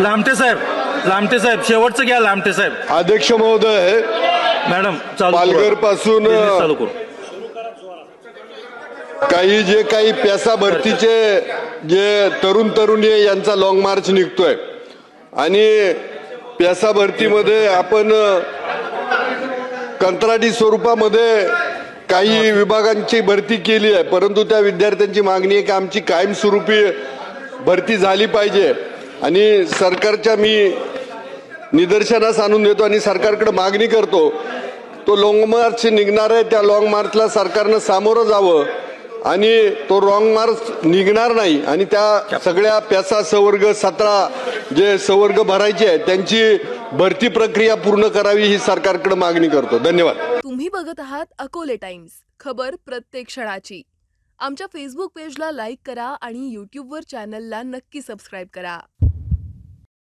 लामटे साहेब लामटे साहेब शेवटचं घ्या लामटे साहेब. अध्यक्ष महोदय मॅडम चालू करू. पालघरपासून Business चालू करू. काही जे काही पेसा भरतीचे जे तरुण तरुणी आहे, यांचा लॉंग मार्च निघतोय. आणि पेसा भरतीमध्ये आपण कंत्राटी स्वरूपामध्ये काही विभागांची भरती केली आहे. परंतु त्या विद्यार्थ्यांची मागणी आहे की आमची कायमस्वरूपी भरती झाली पाहिजे. आणि सरकारच्या मी निदर्शनास आणून देतो आणि सरकारकडे मागणी करतो तो लॉंग मार्च निघणार आहे त्या लॉंग मार्चला सरकारनं सामोरं जावं आणि तो रॉंग मार्च निघणार नाही. आणि त्या सगळ्या प्यासा सवर्ग सतरा जे सवर्ग भरायचे आहेत त्यांची भरती प्रक्रिया पूर्ण करावी ही सरकारकडे मागणी करतो. धन्यवाद. तुम्ही बघत आहात अकोले टाइम्स. खबर प्रत्येक क्षणाची. आमच्या फेसबुक पेजला लाईक करा आणि यूट्यूबवर चॅनलला नक्की सबस्क्राईब करा.